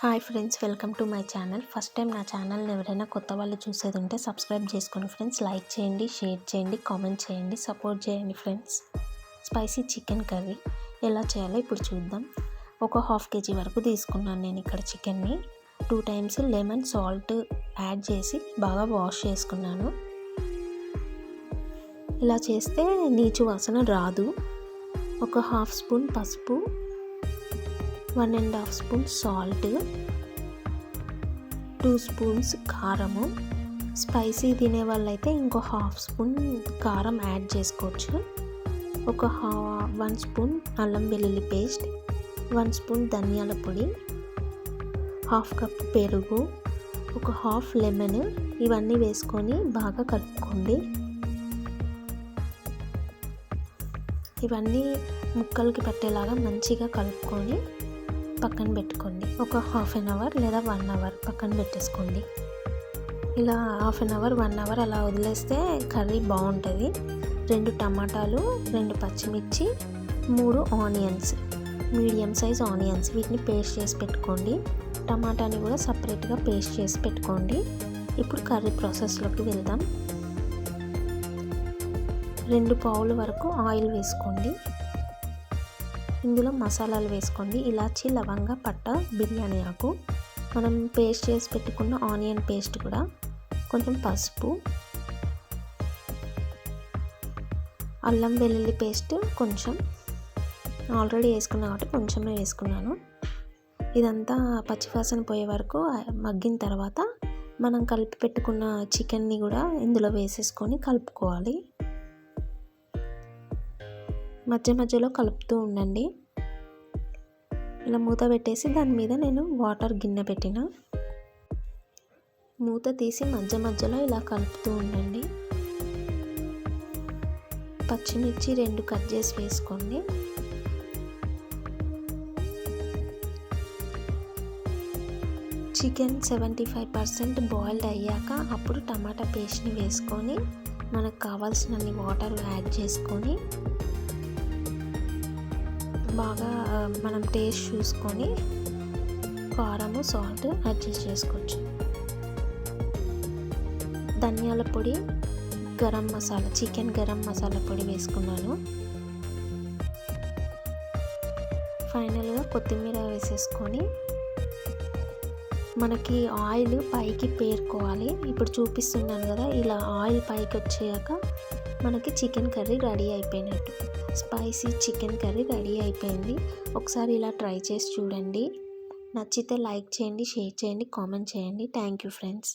Hi friends welcome to my channel. First time నా ఛానల్ని ఎవరైనా కొత్త వాళ్ళు చూసేది ఉంటే సబ్స్క్రైబ్ చేసుకోండి ఫ్రెండ్స్. లైక్ చేయండి షేర్ చేయండి కామెంట్ చేయండి సపోర్ట్ చేయండి ఫ్రెండ్స్. స్పైసీ చికెన్ కర్రీ ఎలా చేయాలో ఇప్పుడు చూద్దాం. ఒక హాఫ్ కేజీ వరకు తీసుకున్నాను నేను ఇక్కడ చికెన్ని. Two times lemon salt add చేసి బాగా వాష్ చేసుకున్నాను. ఇలా చేస్తే నీచు వాసన రాదు. ఒక హాఫ్ స్పూన్ పసుపు one and half spoon salt two spoons కారము. స్పైసీ తినే వాళ్ళైతే ఇంకో హాఫ్ స్పూన్ కారం యాడ్ చేసుకోవచ్చు. ఒక హా వన్ స్పూన్ అల్లం వెల్లుల్లి పేస్ట్ వన్ స్పూన్ ధనియాల పొడి హాఫ్ కప్ పెరుగు ఒక హాఫ్ లెమన్ ఇవన్నీ వేసుకొని బాగా కలుపుకోండి. ఇవన్నీ ముక్కలకి పట్టేలాగా మంచిగా కలుపుకొని పక్కన పెట్టుకోండి. ఒక హాఫ్ అన్ అవర్ లేదా వన్ అవర్ పక్కన పెట్టేసుకోండి. ఇలా half an hour one hour అలా వదిలేస్తే కర్రీ బాగుంటుంది. రెండు టమాటాలు రెండు పచ్చిమిర్చి మూడు ఆనియన్స్. Medium size onions. వీటిని పేస్ట్ చేసి పెట్టుకోండి. టమాటాని కూడా సపరేట్గా పేస్ట్ చేసి పెట్టుకోండి. ఇప్పుడు కర్రీ ప్రాసెస్లోకి వెళ్దాం. రెండు పావుల వరకు ఆయిల్ వేసుకోండి. ఇందులో మసాలాలు వేసుకోండి. ఇలాచి లవంగ పట్ట బిర్యానీ ఆకు. మనం పేస్ట్ చేసి పెట్టుకున్న ఆనియన్ పేస్ట్ కూడా కొంచెం పసుపు అల్లం వెల్లుల్లి పేస్ట్ కొంచెం ఆల్రెడీ వేసుకున్నా కాబట్టి కొంచెమే వేసుకున్నాను. ఇదంతా పచ్చివాసన పోయే వరకు మగ్గిన తర్వాత మనం కలిపి పెట్టుకున్న చికెన్ని కూడా ఇందులో వేసేసుకొని కలుపుకోవాలి. మధ్య మధ్యలో కలుపుతూ ఉండండి. ఇలా మూత పెట్టేసి దాని మీద నేను వాటర్ గిన్నె పెట్టిన. మూత తీసి మధ్య మధ్యలో ఇలా కలుపుతూ ఉండండి. పచ్చిమిర్చి రెండు కట్ చేసి వేసుకోండి. Chicken seventy five percent boiled అయ్యాక అప్పుడు టమాటా పేస్ట్ని వేసుకొని మనకు కావాల్సినన్ని వాటర్ యాడ్ చేసుకొని బాగా మనం టేస్ట్ చూసుకొని కారము సాల్ట్ అడ్జస్ట్ చేసుకోవచ్చు. ధనియాల పొడి గరం మసాలా చికెన్ గరం మసాలా పొడి వేసుకున్నాను. ఫైనల్గా కొత్తిమీర వేసేసుకొని మనకి ఆయిల్ పైకి పేరుకోవాలి. ఇప్పుడు చూపిస్తున్నాను కదా ఇలా ఆయిల్ పైకి వచ్చాక మనకి చికెన్ కర్రీ రెడీ అయిపోయినట్టు. స్పైసీ చికెన్ కర్రీ రెడీ అయిపోయింది. ఒకసారి ఇలా ట్రై చేసి చూడండి. నచ్చితే లైక్ చేయండి షేర్ చేయండి కామెంట్ చేయండి. Thank you friends.